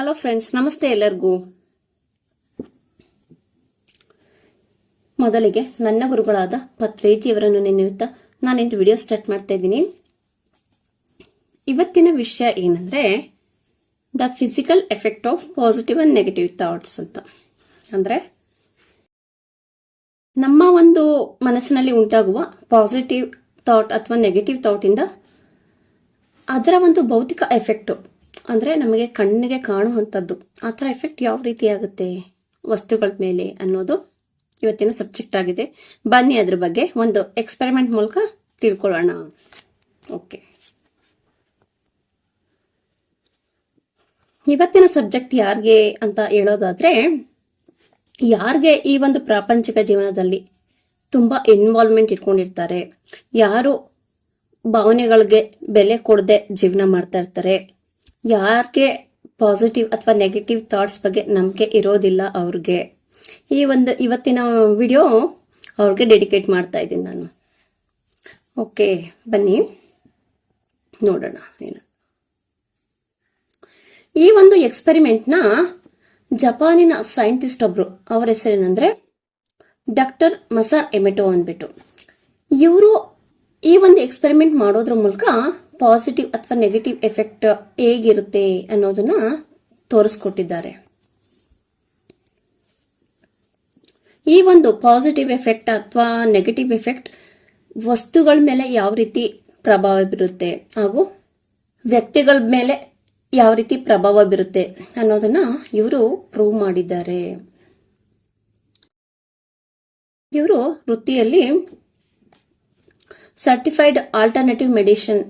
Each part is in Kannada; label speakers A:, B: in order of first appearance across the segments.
A: ಹಲೋ ಫ್ರೆಂಡ್ಸ್ ನಮಸ್ತೆ ಎಲ್ಲರಿಗೂ. ಮೊದಲಿಗೆ ನನ್ನ ಗುರುಗಳಾದ ಪತ್ರೇಜಿಯವರನ್ನು ನೆನೆಯುತ್ತಾ ನಾನಿಂದು ವಿಡಿಯೋ ಸ್ಟಾರ್ಟ್ ಮಾಡ್ತಾ ಇದ್ದೀನಿ. ಇವತ್ತಿನ ವಿಷಯ ಏನಂದ್ರೆ the physical effect of positive and negative thoughts ಅಂತ. ಅಂದ್ರೆ, ನಮ್ಮ ಒಂದು ಮನಸ್ಸಿನಲ್ಲಿ ಉಂಟಾಗುವ ಪಾಸಿಟಿವ್ ಥಾಟ್ ಅಥವಾ ನೆಗೆಟಿವ್ ಥಾಟಿಂದ ಅದರ ಒಂದು ಭೌತಿಕ ಎಫೆಕ್ಟು ಅಂದರೆ ನಮಗೆ ಕಣ್ಣಿಗೆ ಕಾಣುವಂಥದ್ದು. ಆ ಥರ ಎಫೆಕ್ಟ್ ಯಾವ ರೀತಿ ಆಗುತ್ತೆ ವಸ್ತುಗಳ ಮೇಲೆ ಅನ್ನೋದು ಇವತ್ತಿನ ಸಬ್ಜೆಕ್ಟ್ ಆಗಿದೆ. ಬನ್ನಿ ಅದ್ರ ಬಗ್ಗೆ ಒಂದು ಎಕ್ಸ್ಪೆರಿಮೆಂಟ್ ಮೂಲಕ ತಿಳ್ಕೊಳ್ಳೋಣ. ಓಕೆ ಇವತ್ತಿನ ಸಬ್ಜೆಕ್ಟ್ ಯಾರಿಗೆ ಅಂತ ಹೇಳೋದಾದ್ರೆ, ಯಾರಿಗೆ ಈ ಒಂದು ಪ್ರಾಪಂಚಿಕ ಜೀವನದಲ್ಲಿ ತುಂಬ ಇನ್ವಾಲ್ವ್ಮೆಂಟ್ ಇಟ್ಕೊಂಡಿರ್ತಾರೆ, ಯಾರು ಭಾವನೆಗಳಿಗೆ ಬೆಲೆ ಕೊಡದೆ ಜೀವನ ಮಾಡ್ತಾ ಇರ್ತಾರೆ ಯಾರಿಗೆ ಪಾಸಿಟಿವ್ ಅಥವಾ ನೆಗೆಟಿವ್ ಥಾಟ್ಸ್ ಬಗ್ಗೆ ನಂಬಿಕೆ ಇರೋದಿಲ್ಲ ಅವ್ರಿಗೆ. ಈ ಒಂದು ಇವತ್ತಿನ ವಿಡಿಯೋ ಅವ್ರಿಗೆ ಡೆಡಿಕೇಟ್ ಮಾಡ್ತಾ ಇದ್ದೀನಿ ನಾನು. ಓಕೆ ಬನ್ನಿ. ನೋಡೋಣ ಏನು ಈ ಒಂದು ಎಕ್ಸ್ಪೆರಿಮೆಂಟ್ನ ಜಪಾನಿನ ಸೈಂಟಿಸ್ಟ್ ಒಬ್ರು, ಅವರ ಹೆಸರೇನಂದ್ರೆ ಡಾಕ್ಟರ್ ಮಸಾರ್ ಎಮೆಟೋ ಅಂದ್ಬಿಟ್ಟು. ಇವರು ಈ ಒಂದು ಎಕ್ಸ್ಪೆರಿಮೆಂಟ್ ಮಾಡೋದ್ರ ಮೂಲಕ ಪಾಸಿಟಿವ್ ಅಥವಾ ನೆಗೆಟಿವ್ ಎಫೆಕ್ಟ್ ಹೇಗಿರುತ್ತೆ ಅನ್ನೋದನ್ನ ತೋರಿಸ್ಕೊಟ್ಟಿದ್ದಾರೆ. ಈ ಒಂದು ಪಾಸಿಟಿವ್ ಎಫೆಕ್ಟ್ ಅಥವಾ ನೆಗೆಟಿವ್ ಎಫೆಕ್ಟ್ ವಸ್ತುಗಳ ಮೇಲೆ ಯಾವ ರೀತಿ ಪ್ರಭಾವ ಬೀರುತ್ತೆ ಹಾಗೂ ವ್ಯಕ್ತಿಗಳ ಮೇಲೆ ಯಾವ ರೀತಿ ಪ್ರಭಾವ ಬೀರುತ್ತೆ ಅನ್ನೋದನ್ನ ಇವರು ಪ್ರೂವ್ ಮಾಡಿದ್ದಾರೆ. ಇವರು ವೃತ್ತಿಯಲ್ಲಿ ಸರ್ಟಿಫೈಡ್ ಆಲ್ಟರ್ನೇಟಿವ್ ಮೆಡಿಸಿನ್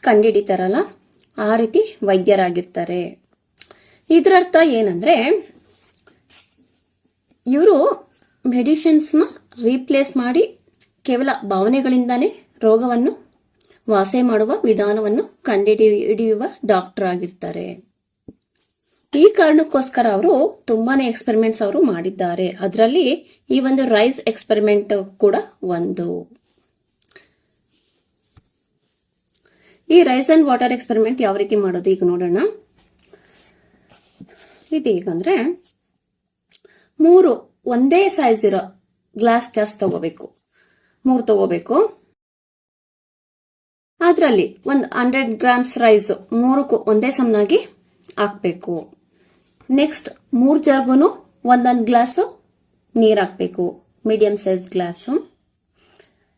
A: ಕಂಡುಹಿಡಿತಾರಲ್ಲ ಆ ರೀತಿ ವೈದ್ಯರಾಗಿರ್ತಾರೆ. ಇದರರ್ಥ ಏನಂದ್ರೆ, ಇವರು ಮೆಡಿಷನ್ಸ್ನ ರೀಪ್ಲೇಸ್ ಮಾಡಿ ಕೇವಲ ಭಾವನೆಗಳಿಂದಾನೇ ರೋಗವನ್ನು ವಾಸೆ ಮಾಡುವ ವಿಧಾನವನ್ನು ಕಂಡುಹಿಡಿಯುವ ಡಾಕ್ಟರ್ ಆಗಿರ್ತಾರೆ ಈ ಕಾರಣಕ್ಕೋಸ್ಕರ ಅವರು ತುಂಬಾನೇ ಎಕ್ಸ್ಪೆರಿಮೆಂಟ್ಸ್ ಅವರು ಮಾಡಿದ್ದಾರೆ. ಅದರಲ್ಲಿ ಈ ಒಂದು ರೈಸ್ ಎಕ್ಸ್ಪೆರಿಮೆಂಟ್ ಕೂಡ ಒಂದು. ಈ ರೈಸ್ ಅಂಡ್ ವಾಟರ್ ಎಕ್ಸ್ಪೆರಿಮೆಂಟ್ ಯಾವ ರೀತಿ ಮಾಡೋದು ಈಗ ನೋಡೋಣ. ಇದು ಈಗಂದ್ರೆ ಮೂರು ಒಂದೇ ಸೈಜ್ ಇರೋ ಗ್ಲಾಸ್ ಜಾರ್ಸ್ ತಗೋಬೇಕು. ಮೂರು ತಗೋಬೇಕು. ಅದರಲ್ಲಿ ಒಂದು ಹಂಡ್ರೆಡ್ ಗ್ರಾಮ್ಸ್ ರೈಸ್ ಮೂರಕ್ಕೂ ಒಂದೇ ಸಮನಾಗಿ ಹಾಕ್ಬೇಕು. ನೆಕ್ಸ್ಟ್ ಮೂರು ಜಾರ್ಗೂ ಒಂದೊಂದು ಗ್ಲಾಸು ನೀರು ಹಾಕ್ಬೇಕು. ಮೀಡಿಯಂ ಸೈಜ್ ಗ್ಲಾಸು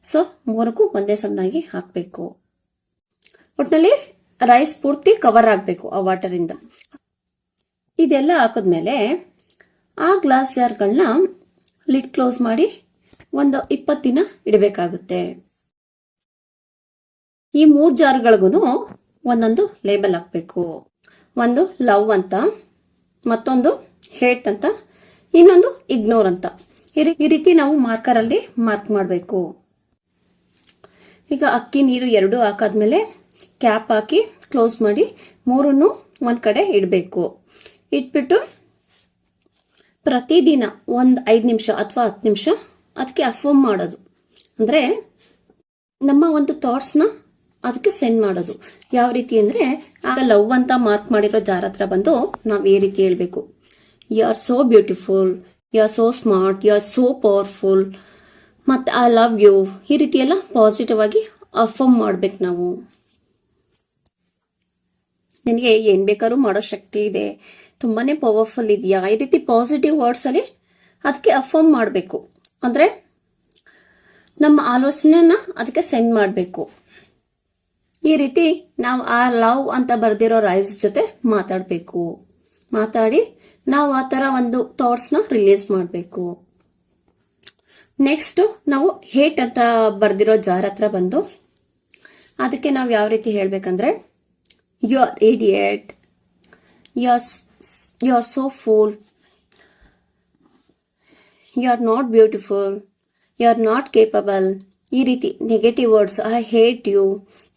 A: ಸೊ ಮೂರಕ್ಕೂ ಒಂದೇ ಸಮನಾಗಿ ಹಾಕಬೇಕು. ಒಟ್ಟಿನಲ್ಲಿ ರೈಸ್ ಪೂರ್ತಿ ಕವರ್ ಆಗಬೇಕು ಆ ವಾಟರಿಂದ ಇದೆಲ್ಲ ಹಾಕಿದ್ಮೇಲೆ ಆ ಗ್ಲಾಸ್ ಜಾರ್ಗಳನ್ನ ಲಿಡ್ ಕ್ಲೋಸ್ ಮಾಡಿ ಒಂದು ಇಪ್ಪತ್ತು ದಿನ ಇಡಬೇಕಾಗುತ್ತೆ. ಈ ಮೂರು ಜಾರ್ಗಳಿಗೂ ಒಂದೊಂದು ಲೇಬಲ್ ಹಾಕಬೇಕು. ಒಂದು ಲವ್ ಅಂತ, ಮತ್ತೊಂದು ಹೇಟ್ ಅಂತ, ಇನ್ನೊಂದು ಇಗ್ನೋರ್ ಅಂತ. ಈ ಈ ರೀತಿ ನಾವು ಮಾರ್ಕರಲ್ಲಿ ಮಾರ್ಕ್ ಮಾಡಬೇಕು. ಈಗ ಅಕ್ಕಿ, ನೀರು ಎರಡು ಹಾಕಾದ್ಮೇಲೆ ಕ್ಯಾಪ್ ಹಾಕಿ ಕ್ಲೋಸ್ ಮಾಡಿ ಮೂರನ್ನು ಒಂದು ಕಡೆ ಇಡಬೇಕು. ಇಟ್ಬಿಟ್ಟು ಪ್ರತಿದಿನ ಒಂದು ಐದು ನಿಮಿಷ ಅಥವಾ ಹತ್ತು ನಿಮಿಷ ಅದಕ್ಕೆ ಅಫರ್ಮ್ ಮಾಡೋದು. ಅಂದರೆ ನಮ್ಮ ಒಂದು ಥಾಟ್ಸ್ನ ಅದಕ್ಕೆ ಸೆಂಡ್ ಮಾಡೋದು. ಯಾವ ರೀತಿ ಅಂದರೆ ಆಗ ಲವ್ ಅಂತ ಮಾರ್ಕ್ ಮಾಡಿರೋ ಜಾರ ಹತ್ರ ಬಂದು ನಾವು ಈ ರೀತಿ ಹೇಳಬೇಕು. You are so beautiful you are so smart you are so powerful ಮತ್ತು ಐ ಲವ್ ಯು ಈ ರೀತಿ ಎಲ್ಲ ಪಾಸಿಟಿವ್ ಆಗಿ ಅಫರ್ಮ್ ಮಾಡ್ಬೇಕು ನಾವು. ನಿನಗೆ ಏನು ಬೇಕಾದ್ರೂ ಮಾಡೋ ಶಕ್ತಿ ಇದೆ. ತುಂಬಾನೇ ಪವರ್ಫುಲ್ ಇದೆಯಾ? ಈ ರೀತಿ ಪಾಸಿಟಿವ್ ವರ್ಡ್ಸಲ್ಲಿ ಅದಕ್ಕೆ ಅಫರ್ಮ್ ಮಾಡಬೇಕು. ಅಂದರೆ ನಮ್ಮ ಆಲೋಚನೆನ ಅದಕ್ಕೆ ಸೆಂಡ್ ಮಾಡಬೇಕು. ಈ ರೀತಿ ನಾವು ಆ ಲವ್ ಅಂತ ಬರ್ದಿರೋ ರೈಸ್ ಜೊತೆ ಮಾತಾಡಬೇಕು. ಮಾತಾಡಿ ನಾವು ಆ ಥರ ಒಂದು ಥಾಟ್ಸ್ನ ರಿಲೀಸ್ ಮಾಡಬೇಕು. ನೆಕ್ಸ್ಟ್ ನಾವು ಹೇಟ್ ಅಂತ ಬರ್ದಿರೋ ಜಾರ್ ಹತ್ರ ಬಂದು, ಅದಕ್ಕೆ ನಾವು ಯಾವ ರೀತಿ ಹೇಳ್ಬೇಕಂದ್ರೆ you idiot. Idiot you're so fool. You're so beautiful. You're not capable ಈ ರೀತಿ negative words I hate you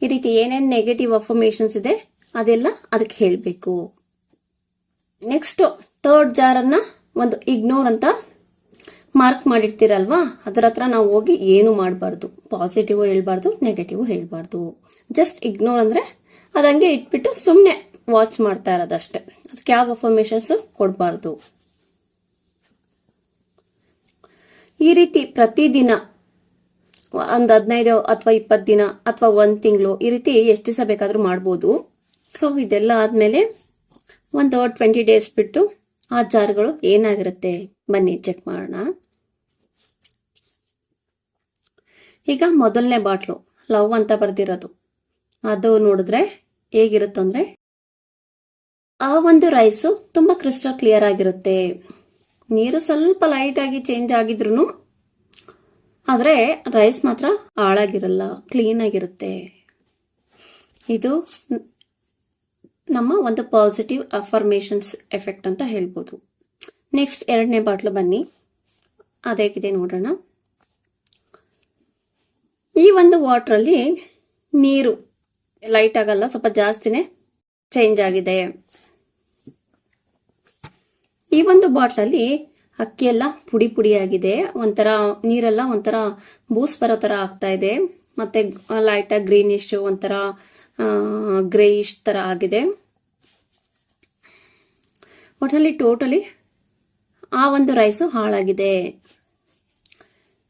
A: ಈ ರೀತಿ ಏನೇನು ನೆಗೆಟಿವ್ ಅಫರ್ಮೇಷನ್ಸ್ ಇದೆ, ಅದೆಲ್ಲ ಅದಕ್ಕೆ ಹೇಳಬೇಕು ನೆಕ್ಸ್ಟ್ ಥರ್ಡ್ ಜಾರನ್ನು ಒಂದು ಇಗ್ನೋರ್ ಅಂತ ಮಾರ್ಕ್ ಮಾಡಿರ್ತೀರಲ್ವಾ ಅದರ ಹತ್ರ ನಾವು ಹೋಗಿ ಏನು ಮಾಡಬಾರ್ದು ಪಾಸಿಟಿವ್ ಹೇಳ್ಬಾರ್ದು ನೆಗೆಟಿವ್ ಹೇಳ್ಬಾರ್ದು ಜಸ್ಟ್ ಇಗ್ನೋರ್ ಅಂದರೆ ಅದಂಗೆ ಇಟ್ಬಿಟ್ಟು ಸುಮ್ಮನೆ ವಾಚ್ ಮಾಡ್ತಾ ಇರೋದಷ್ಟೇ. ಅದಕ್ಕೆ ಯಾವ ಅಫರ್ಮೇಷನ್ಸು ಕೊಡಬಾರ್ದು. ಈ ರೀತಿ ಪ್ರತಿದಿನ ಒಂದು ಹದಿನೈದು ಅಥವಾ ಇಪ್ಪತ್ತು ದಿನ ಅಥವಾ ಒಂದು ತಿಂಗಳು ಈ ರೀತಿ ಎಷ್ಟು ದಿವಸ ಬೇಕಾದರೂ ಮಾಡ್ಬೋದು. ಸೊ ಇದೆಲ್ಲ ಆದಮೇಲೆ ಒಂದು ಟ್ವೆಂಟಿ ಡೇಸ್ ಬಿಟ್ಟು ಆ ಜಾರ್ಗಳು ಏನಾಗಿರುತ್ತೆ? ಬನ್ನಿ ಚೆಕ್ ಮಾಡೋಣ. ಈಗ ಮೊದಲನೇ ಬಾಟ್ಲು, ಲವ್ ಅಂತ ಬರ್ದಿರೋದು. ಅದು ನೋಡಿದ್ರೆ ಹೇಗಿರುತ್ತಂದ್ರೆ ಆ ಒಂದು ರೈಸು ತುಂಬ ಕ್ರಿಸ್ಟಲ್ ಕ್ಲಿಯರ್ ಆಗಿರುತ್ತೆ. ನೀರು ಸ್ವಲ್ಪ ಲೈಟ್ ಆಗಿ ಚೇಂಜ್ ಆಗಿದ್ರು ಆದರೆ ರೈಸ್ ಮಾತ್ರ ಹಾಳಾಗಿರಲ್ಲ ಕ್ಲೀನ್ ಆಗಿರುತ್ತೆ. ಇದು ನಮ್ಮ ಒಂದು ಪಾಸಿಟಿವ್ ಅಫರ್ಮೇಷನ್ಸ್ ಎಫೆಕ್ಟ್ ಅಂತ ಹೇಳ್ಬೋದು. ನೆಕ್ಸ್ಟ್ ಎರಡನೇ ಬಾಟ್ಲು ಬನ್ನಿ. ಅದೇಗಿದೆ ನೋಡೋಣ. ಈ ಒಂದು ವಾಟ್ರಲ್ಲಿ ನೀರು ಲೈಟ್ ಆಗಲ್ಲ, ಸ್ವಲ್ಪ ಜಾಸ್ತಿನೇ ಚೇಂಜ್ ಆಗಿದೆ. ಈ ಒಂದು ಬಾಟ್ಲಲ್ಲಿ ಅಕ್ಕಿ ಎಲ್ಲ ಪುಡಿ ಪುಡಿ ಆಗಿದೆ ಒಂಥರ ನೀರೆಲ್ಲ ಒಂಥರ ಬೂಸ್ ಬರೋ ಥರ ಆಗ್ತಾ ಇದೆ. ಮತ್ತೆ ಲೈಟಾಗಿ ಗ್ರೀನಿಶ್ ಒಂಥರ ಗ್ರೇಯಿಶ್ ಥರ ಆಗಿದೆ. ಒಟ್ಟಲ್ಲಿ ಟೋಟಲಿ ಆ ಒಂದು ರೈಸು ಹಾಳಾಗಿದೆ.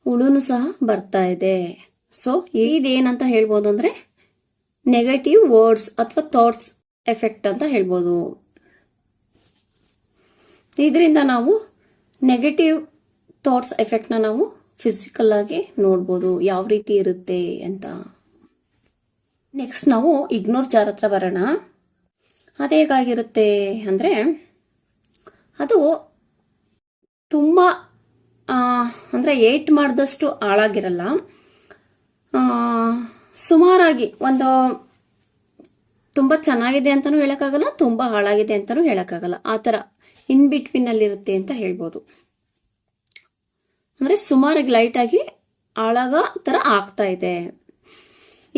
A: ಹುಳುನು ಸಹ ಬರ್ತಾ ಇದೆ. ಸೊ ಇದೇನಂತ ಹೇಳ್ಬೋದು ಅಂದರೆ ನೆಗೆಟಿವ್ ವರ್ಡ್ಸ್ ಅಥವಾ ಥಾಟ್ಸ್ ಎಫೆಕ್ಟ್ ಅಂತ ಹೇಳ್ಬೋದು. ಇದರಿಂದ ನಾವು ನೆಗೆಟಿವ್ ಥಾಟ್ಸ್ ಎಫೆಕ್ಟ್ನ ನಾವು ಫಿಸಿಕಲ್ ಆಗಿ ನೋಡ್ಬೋದು. ಯಾವ ರೀತಿ ಇರುತ್ತೆ ಅಂತ. ನೆಕ್ಸ್ಟ್ ನಾವು ಇಗ್ನೋರ್ ಜಾರ್ ಹತ್ರ ಬರೋಣ. ಅದು ಹೇಗಾಗಿರುತ್ತೆ ಅಂದರೆ ಅದು ತುಂಬ ಅಂದರೆ ಏಟ್ ಮಾಡಿದಷ್ಟು ಹಾಳಾಗಿರಲ್ಲ. ಸುಮಾರಾಗಿ ಒಂದು ತುಂಬ ಚೆನ್ನಾಗಿದೆ ಅಂತಲೂ ಹೇಳೋಕ್ಕಾಗಲ್ಲ, ತುಂಬ ಹಾಳಾಗಿದೆ ಅಂತಲೂ ಹೇಳೋಕ್ಕಾಗಲ್ಲ. ಆ ಥರ ಇನ್ ಬಿಟ್ವೀನಲ್ಲಿರುತ್ತೆ ಅಂತ ಹೇಳ್ಬೋದು. ಅಂದರೆ ಸುಮಾರಾಗಿ ಲೈಟಾಗಿ ಹಾಳಾಗೋ ಥರ ಆಗ್ತಾ ಇದೆ.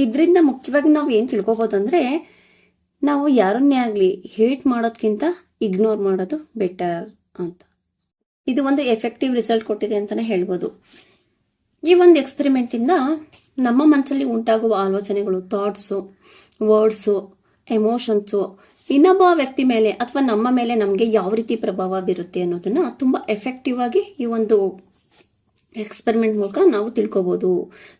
A: ಇದರಿಂದ ಮುಖ್ಯವಾಗಿ ನಾವು ಏನು ತಿಳ್ಕೊಬೋದು ಅಂದರೆ ನಾವು ಯಾರನ್ನೇ ಆಗಲಿ ಹೇಟ್ ಮಾಡೋದ್ಕಿಂತ ಇಗ್ನೋರ್ ಮಾಡೋದು ಬೆಟರ್ ಅಂತ. ಇದು ಒಂದು ಎಫೆಕ್ಟಿವ್ ರಿಸಲ್ಟ್ ಕೊಟ್ಟಿದೆ ಅಂತಲೇ ಹೇಳ್ಬೋದು. ಈ ಒಂದು ಎಕ್ಸ್ಪೆರಿಮೆಂಟಿಂದ ನಮ್ಮ ಮನಸ್ಸಲ್ಲಿ ಉಂಟಾಗುವ ಆಲೋಚನೆಗಳು ಥಾಟ್ಸು ವರ್ಡ್ಸು ಎಮೋಷನ್ಸು ಇನ್ನೊಬ್ಬ ವ್ಯಕ್ತಿ ಮೇಲೆ ಅಥವಾ ನಮ್ಮ ಮೇಲೆ ನಮಗೆ ಯಾವ ರೀತಿ ಪ್ರಭಾವ ಬೀರುತ್ತೆ ಅನ್ನೋದನ್ನ ತುಂಬ ಎಫೆಕ್ಟಿವ್ ಆಗಿ ಈ ಒಂದು ಎಕ್ಸ್ಪೆರಿಮೆಂಟ್ ಮೂಲಕ ನಾವು ತಿಳ್ಕೊಬೋದು.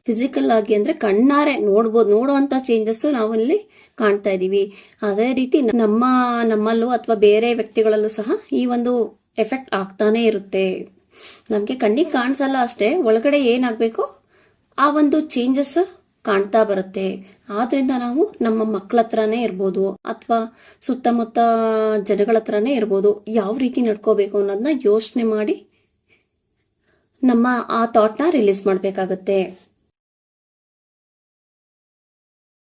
A: ಫಿಸಿಕಲ್ ಆಗಿ ಅಂದರೆ ಕಣ್ಣಾರೆ ನೋಡ್ಬೋದು ನೋಡುವಂಥ ಚೇಂಜಸ್ಸು ನಾವು ಇಲ್ಲಿ ಕಾಣ್ತಾ ಇದ್ದೀವಿ ಅದೇ ರೀತಿ ನಮ್ಮ, ನಮ್ಮಲ್ಲೂ ಅಥವಾ ಬೇರೆ ವ್ಯಕ್ತಿಗಳಲ್ಲೂ ಸಹ ಈ ಒಂದು ಎಫೆಕ್ಟ್ ಆಗ್ತಾನೇ ಇರುತ್ತೆ. ನಮಗೆ ಕಣ್ಣಿಗೆ ಕಾಣಿಸಲ್ಲ ಅಷ್ಟೇ, ಒಳಗಡೆ ಏನಾಗಬೇಕು? ಆ ಒಂದು ಚೇಂಜಸ್ ಕಾಣ್ತಾ ಬರುತ್ತೆ. ಆದ್ರಿಂದ ನಾವು ನಮ್ಮ ಮಕ್ಕಳ ಹತ್ರನೇ ಇರ್ಬೋದು, ಅಥವಾ ಸುತ್ತಮುತ್ತ ಜನಗಳ ಹತ್ರನೇ ಇರ್ಬೋದು. ಯಾವ ರೀತಿ ನಡ್ಕೋಬೇಕು ಅನ್ನೋದನ್ನ ಯೋಚನೆ ಮಾಡಿ ನಮ್ಮ ಆ ಥಾಟ್ನ ರಿಲೀಸ್ ಮಾಡಬೇಕಾಗತ್ತೆ.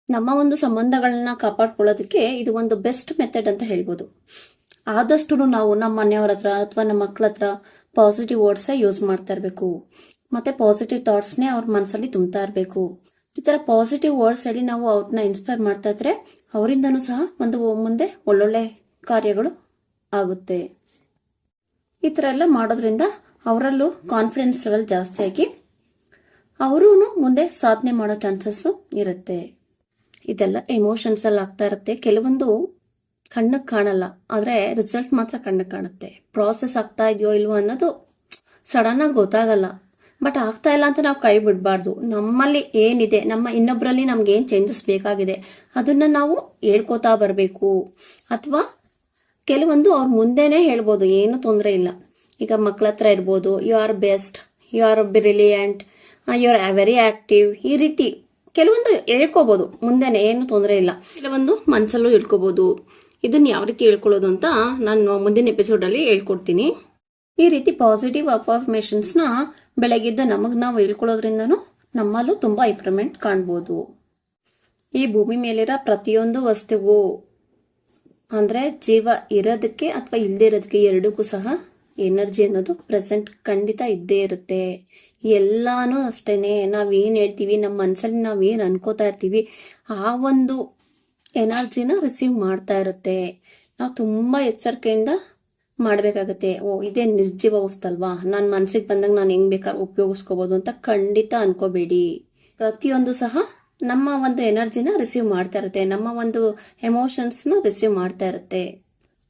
A: ನಮ್ಮ ಒಂದು ಸಂಬಂಧಗಳನ್ನ ಕಾಪಾಡ್ಕೊಳ್ಳೋದಕ್ಕೆ ಇದು ಒಂದು ಬೆಸ್ಟ್ ಮೆಥಡ್ ಅಂತ ಹೇಳ್ಬೋದು. ಆದಷ್ಟು ನಾವು ನಮ್ಮ ಮನೆಯವ್ರ ಹತ್ರ ಅಥವಾ ನಮ್ಮ ಮಕ್ಕಳ ಹತ್ರ ಪಾಸಿಟಿವ್ ವರ್ಡ್ಸೇ ಯೂಸ್ ಮಾಡ್ತಾ ಇರಬೇಕು. ಮತ್ತು ಪಾಸಿಟಿವ್ ಥಾಟ್ಸ್ನೇ ಅವ್ರ ಮನಸ್ಸಲ್ಲಿ ತುಂಬ್ತಾ ಇರಬೇಕು. ಈ ಥರ ಪಾಸಿಟಿವ್ ವರ್ಡ್ಸ್ ಹೇಳಿ ನಾವು ಅವ್ರನ್ನ ಇನ್ಸ್ಪೈರ್ ಮಾಡ್ತಾ ಇದ್ರೆ ಅವರಿಂದನೂ ಸಹ ಒಂದು ಮುಂದೆ ಒಳ್ಳೊಳ್ಳೆ ಕಾರ್ಯಗಳು ಆಗುತ್ತೆ. ಈ ಥರ ಎಲ್ಲ ಮಾಡೋದ್ರಿಂದ ಅವರಲ್ಲೂ ಕಾನ್ಫಿಡೆನ್ಸ್ ಲೆವೆಲ್ ಜಾಸ್ತಿ ಆಗಿ ಅವರೂ ಮುಂದೆ ಸಾಧನೆ ಮಾಡೋ ಚಾನ್ಸಸ್ಸು ಇರುತ್ತೆ. ಇದೆಲ್ಲ ಎಮೋಷನ್ಸ್ ಅಲ್ಲಿ ಆಗ್ತಾ ಇರುತ್ತೆ. ಕೆಲವೊಂದು ಕಣ್ಣಿಗೆ ಕಾಣಲ್ಲ. ಆದರೆ ರಿಸಲ್ಟ್ ಮಾತ್ರ ಕಣ್ಣಕ್ಕೆ ಕಾಣುತ್ತೆ. ಪ್ರಾಸೆಸ್ ಆಗ್ತಾ ಇದೆಯೋ ಇಲ್ವೋ ಅನ್ನೋದು ಸಡನ್ನಾಗಿ ಗೊತ್ತಾಗಲ್ಲ. ಬಟ್ ಆಗ್ತಾ ಇಲ್ಲ ಅಂತ ನಾವು ಕೈ ಬಿಡಬಾರ್ದು. ನಮ್ಮಲ್ಲಿ ಏನಿದೆ, ನಮ್ಮ ಇನ್ನೊಬ್ಬರಲ್ಲಿ ನಮ್ಗೆ ಏನು ಚೇಂಜಸ್ ಬೇಕಾಗಿದೆ, ಅದನ್ನ ನಾವು ಹೇಳ್ಕೊತಾ ಬರಬೇಕು. ಅಥವಾ ಕೆಲವೊಂದು ಅವ್ರ ಮುಂದೆನೇ ಹೇಳ್ಬೋದು, ಏನು ತೊಂದರೆ ಇಲ್ಲ. ಈಗ ಮಕ್ಕಳ ಹತ್ರ ಇರ್ಬೋದು you are best you are brilliant you are very active ಈ ರೀತಿ ಕೆಲವೊಂದು ಹೇಳ್ಕೋಬೋದು, ಮುಂದೆನೆ ಏನು ತೊಂದರೆ ಇಲ್ಲ. ಕೆಲವೊಂದು ಮನಸ್ಸಲ್ಲೂ ಹೇಳ್ಕೋಬೋದು ಇದನ್ನ ಯಾವ ರೀತಿ ಹೇಳ್ಕೊಳ್ಳೋದು ಅಂತ ನಾನು ಮುಂದಿನ ಎಪಿಸೋಡಲ್ಲಿ ಹೇಳ್ಕೊಡ್ತೀನಿ. ಈ ರೀತಿ ಪಾಸಿಟಿವ್ ಅಫರ್ಮೇಷನ್ಸ್ನ ಬೆಳಗಿದ್ದ ನಮಗೆ ನಾವು ಹೇಳ್ಕೊಳ್ಳೋದ್ರಿಂದನೂ ನಮ್ಮಲ್ಲೂ ತುಂಬ ಇಂಪ್ರೂವ್ಮೆಂಟ್ ಕಾಣ್ಬೋದು. ಈ ಭೂಮಿ ಮೇಲಿರೋ ಪ್ರತಿಯೊಂದು ವಸ್ತುವು ಅಂದರೆ ಜೀವ ಇರೋದಕ್ಕೆ ಅಥವಾ ಇಲ್ಲದೆ ಇರೋದಕ್ಕೆ ಎರಡಕ್ಕೂ ಸಹ ಎನರ್ಜಿ ಅನ್ನೋದು ಪ್ರೆಸೆಂಟ್ ಖಂಡಿತ ಇದ್ದೇ ಇರುತ್ತೆ. ಎಲ್ಲಾನು ಅಷ್ಟೇನೆ. ನಾವೇನು ಹೇಳ್ತೀವಿ ನಮ್ಮ ಮನಸ್ಸಲ್ಲಿ ನಾವೇನು ಅನ್ಕೋತಾ ಇರ್ತೀವಿ, ಆ ಒಂದು ಎನರ್ಜಿನ ರಿಸೀವ್ ಮಾಡ್ತಾ ಇರುತ್ತೆ. ನಾವು ತುಂಬ ಎಚ್ಚರಿಕೆಯಿಂದ ಮಾಡಬೇಕಾಗುತ್ತೆ. ಓ, ಇದೇ ನಿರ್ಜೀವ ವಸ್ತಲ್ವಾ ನನ್ನ ಮನಸ್ಸಿಗೆ ಬಂದಾಗ ನಾನು ಹೆಂಗ್ ಬೇಕಾದ್ರೆ ಉಪಯೋಗಿಸ್ಕೋಬೋದು ಅಂತ ಖಂಡಿತ ಅನ್ಕೋಬೇಡಿ. ಪ್ರತಿಯೊಂದು ಸಹ ನಮ್ಮ ಒಂದು ಎನರ್ಜಿನ ರಿಸೀವ್ ಮಾಡ್ತಾ ಇರುತ್ತೆ. ನಮ್ಮ ಒಂದು ಎಮೋಷನ್ಸ್ನ ರಿಸೀವ್ ಮಾಡ್ತಾ ಇರುತ್ತೆ.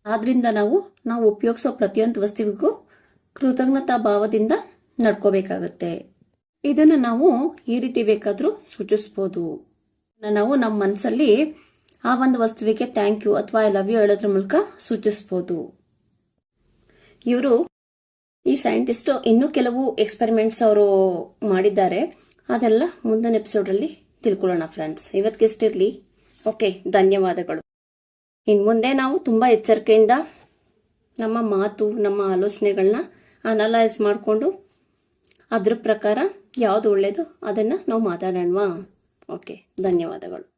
A: ಆದ್ರಿಂದ ನಾವು ನಾವು ಉಪಯೋಗಿಸೋ ಪ್ರತಿಯೊಂದು ವಸ್ತುವಿಗೂ ಕೃತಜ್ಞತಾ ಭಾವದಿಂದ ನಡ್ಕೋಬೇಕಾಗತ್ತೆ. ಇದನ್ನು ನಾವು ಈ ರೀತಿ ಬೇಕಾದರೂ ಸೂಚಿಸ್ಬೋದು. ನಾವು ನಮ್ಮ ಮನಸ್ಸಲ್ಲಿ ಆ ಒಂದು ವಸ್ತುವಿಗೆ ಥ್ಯಾಂಕ್ ಯು ಅಥವಾ ಐ ಲವ್ ಯು ಹೇಳೋದ್ರ ಮೂಲಕ ಸೂಚಿಸ್ಬೋದು. ಇವರು ಈ ಸೈಂಟಿಸ್ಟು ಇನ್ನೂ ಕೆಲವು ಎಕ್ಸ್ಪೆರಿಮೆಂಟ್ಸ್ ಅವರು ಮಾಡಿದ್ದಾರೆ. ಅದೆಲ್ಲ ಮುಂದಿನ ಎಪಿಸೋಡಲ್ಲಿ ತಿಳ್ಕೊಳ್ಳೋಣ ಫ್ರೆಂಡ್ಸ್ ಇವತ್ತಿಗೆಷ್ಟಿರಲಿ ಓಕೆ ಧನ್ಯವಾದಗಳು. ಇನ್ನು ಮುಂದೆ ನಾವು ತುಂಬ ಎಚ್ಚರಿಕೆಯಿಂದ ನಮ್ಮ ಮಾತು, ನಮ್ಮ ಆಲೋಚನೆಗಳನ್ನ ಅನಲೈಸ್ ಮಾಡಿಕೊಂಡು ಅದ್ರ ಪ್ರಕಾರ ಯಾವುದು ಒಳ್ಳೆಯದು ಅದನ್ನು ನಾವು ಮಾತಾಡೋಣವಾ? ಓಕೆ ಧನ್ಯವಾದಗಳು.